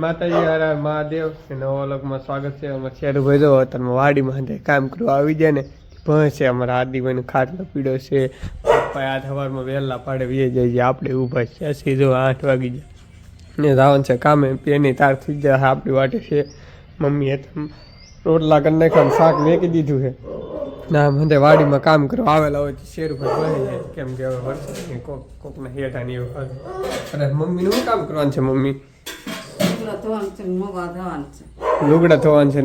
માતાજી, હારા, મહાદેવ નવા લોકમાં સ્વાગત છે. અમારે શેરુભાઈ જવો અત્યારમાં વાડીમાં કામ કરવા આવી જાય ને ભણ છે, અમારા આદિભાઈનો ખાટલો પીડો છે. પપ્પા આ સવારમાં વહેલા પાડે, વીએ જાય આપણે ઊભા છે સીધો આઠ વાગી જાય. ને રાવણ છે, કામે, પેની તાર થઈ જાય આપણી વાટે છે. મમ્મીએ તો રોટલા કરી નાખ્યા શાક મેકી દીધું છે. ના મને વાડીમાં કામ કરવા આવેલા હોય તો ઉપર બની જાય. કેમ કે હવે વરસાદ કોક કોકના હેઠા ને એવું અરે મમ્મીનું કામ કરવાનું છે, મમ્મી? ધોવાનું છે છે. લુગડા ધોવાનું છે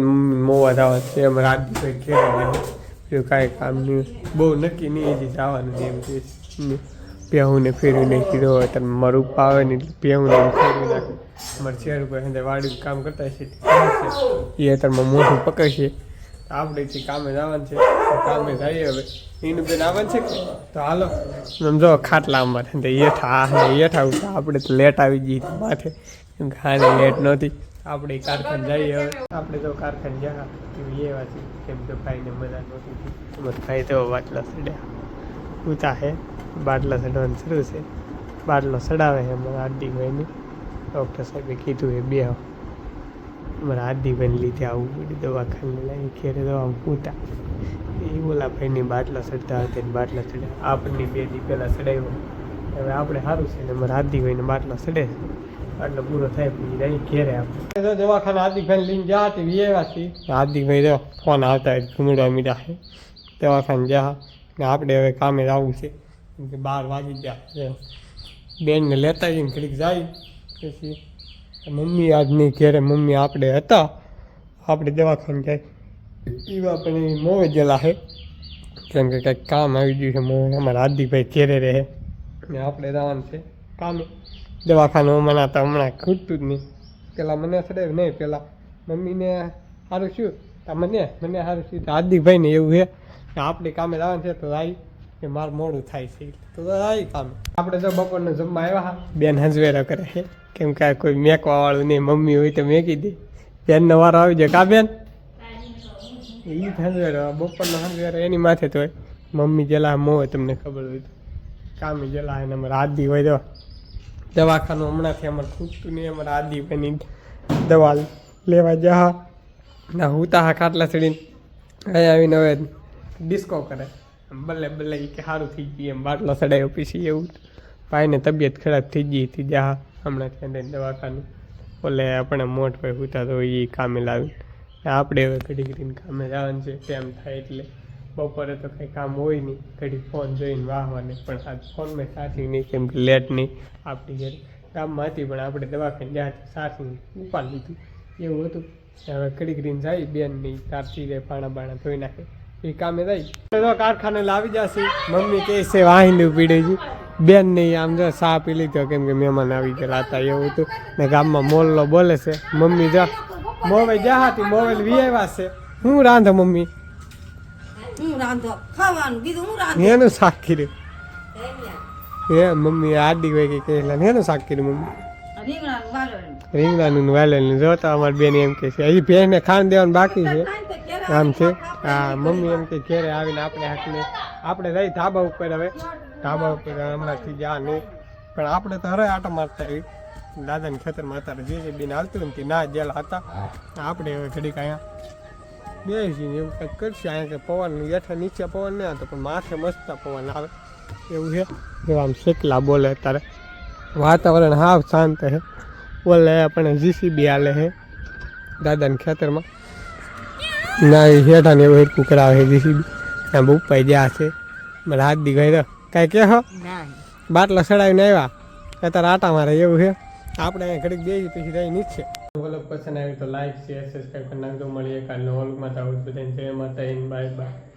મોવા ધોવાનું છે. એમ રાત કોઈ ઘેરે બીજું કાંઈ કામ નહીં. બહુ નક્કી નહીં હજી જવાનું છે એમ કે ને ફેરવી કીધો હોય તમે મારું ઉપા આવે ને પેહુને ફેરવી નાખે. અમારે શેર ઉપર હંધે વાડી કામ કરતા છે એ અત્યારમાં મોઢું પકડશે. આપણે જે કામે જવાનું છે કામે જઈએ હવે. એનું બેન આવવાનું છે તો હાલો. સમજો ખાટલા અમારે હેઠા ઉઠા આપણે તો લેટ આવી ગઈ માથે. કેમ લેટ નહોતી. આપણે કારખાન જઈએ હવે. આપણે તો કારખાન ગયા. એ વાંચી કેમ કે ભાઈને મજા નહોતી ભાઈ તો બાટલા સડ્યા. ઉતા હે. બાટલા સડવાનું શરૂ છે. બાટલો સડાવે છે અમારા આદિ ભાઈને. ડૉક્ટર સાહેબે કીધું એ બે અમારા આદિ ભાઈને લીધે આવવું પડ્યું દવાખાને લઈ ઘેરે દવા પૂતા એ ઓલા ભાઈની બાટલા સડતા હતા ને બાટલા સડ્યા. આપણને બે દી પહેલાં સડાવ્યો. હવે આપણે સારું છે ને અમારા આદિ ભાઈને બાટલા સડે છે. બાટલો પૂરો થાય પછી રહી ઘેરે આપણે તો દવાખાને ભાઈને લઈને જા તે વ્યવા હતી હાર્દિકભાઈ ભાઈ ફોન આવતા હોય ઘૂમડા મીડા. છે દવાખાને જા. ને આપણે હવે કામે જવું છે. કેમ કે બાર વાગી ગયા. બેનને લેતા જઈને ઘડીક જાય. પછી મમ્મી આજની ઘેરે મમ્મી આપણે હતા. આપણે દવાખાને જાય. એવા પણ મોવે ગયેલા છે. કેમ કે કંઈક કામ આવી ગયું છે મોવે. અમારા હાર્દિકભાઈ ઘેરે રહે. ને આપણે જવાનું છે કામે. દવાખાનું મને તો હમણાં ખૂટતું જ નહીં. પેલા મને સડાવ્યું નહીં પેલા મમ્મીને સારું શું? તો મને સારું શું? તો ને એવું છે કે આપણે કામે લાવવાનું છે તો આવી કે મારું મોડું થાય છે. તો આવી કામે. આપણે તો બપોરને જમવા આવ્યા હા. બેન હંજવેરા કરે છે. કેમ કે કોઈ મેકવા વાળું નહીં, મમ્મી હોય તો મેકી દે. બેનનો વારો આવી જાય. કા બેન? એ જ હંજવેરો. બપોરનો હંજવેરો એની માથે તો હોય. મમ્મી જેલા મોય તમને ખબર હોય તો. કામે જેલા એને અમારે આદિ હોય તો. દવાખાનું હમણાંથી અમારે ખૂટતું નહીં, અમારે આદિ બની દવા લેવા જા ના હુતા હા ખાટલા ચડીને અહીંયા આવીને હવે ડિસ્કો કરે. ભલે ભલે કે સારું થઈ ગયું એમ, બાટલો ચડાયો પછી એવું ભાઈને તબિયત ખરાબ થઈ ગઈ હતી જા હમણાં ત્યાં દવાખાનું. ઓલે આપણે મોટ ભાઈ હુતા તો એ કામે લાવી આપણે હવે ઘડી ઘડીને કામે જવાનું છે ટાઈમ થાય એટલે. બપોરે તો કંઈ કામ હોય નહીં. ઘડી ફોન જોઈને વાહવાને, પણ આ ફોનમાં સાચી નહીં કેમ કે લેટ નહીં આપણી ઘરે. ગામમાં હતી પણ આપણે દવાખાને જ્યાં સાચી ઉપાડ લીધું. એવું હતું. હવે ઘડી ગ્રીન જાય, બેન નહીં તારથી જાય, પાણા બાણા ધોઈ નાખે. એ કામે જાય. તો કારખાને લાવી જશે. મમ્મી કહે છે વાહિંદુ પીડે છે બેન નહીં આમ જો સા પી લીધો, કેમ કે મહેમાન આવી ગયેલા હતા એવું હતું. ને ગામમાં મોલ્લો બોલે છે, મમ્મી જા, મોવે જા હતી મોવેલ વી આવ્યા છે. હું રાંધો, મમ્મી? હું રાંધો. ખાવાનું કીધું હું રાંધો. એનું શાક કર્યું. એ મમ્મી આડી હોય કે કહેલા એનું શાક કર્યું મમ્મી. રીંગણાનું વાલોળનું. જો તો અમારી બેન એમ કે છે હજી ભેંસને ખાણ દેવાનું બાકી છે. આમ છે? હા મમ્મી એમ કે ઘેરે આવીને આપણે હાથને આપણે રહી ધાબા ઉપર હવે. ધાબા ઉપર હમણાંથી જા નહીં. પણ આપણે તો હરે આટો મારતા આવી દાદાને ખેતરમાં અત્યારે જે જે બેન હાલતું ને તે ના જેલ હતા. આપણે હવે ઘડીક અહીંયા બેસીને એવું કંઈક કરશે. અહીંયા કે પવન હેઠા નીચે પવન નહીં આવતો પણ માથે મસ્ત પવન આવે. એવું છે. જો આમ શેકલા બોલે અત્યારે. વાતાવરણ હાવ શાંત છે. ઓલે આપણે જીસીબી આલે છે. દાદાના ખેતરમાં. ના એ હેઠાને એવું હેરકું કરાવે છે જીસીબી ત્યાં બુપાઈ જ્યાં છે. મારે હાથ દી ગઈ કાંઈ કહે હો? બાટલા સડાવીને આવ્યા. અત્યારે આટા મારે એવું છે. આપણે અહીંયા ઘડીક બેસી પછી રહી નીચે. પસંદ આવ્યું તો લાઈક શેર સબસ્ક્રાઈબ કરી નાખજો. મળીએ કાલનો વ્લોગમાં તો આવું બધાને. જય માતા બાય બાય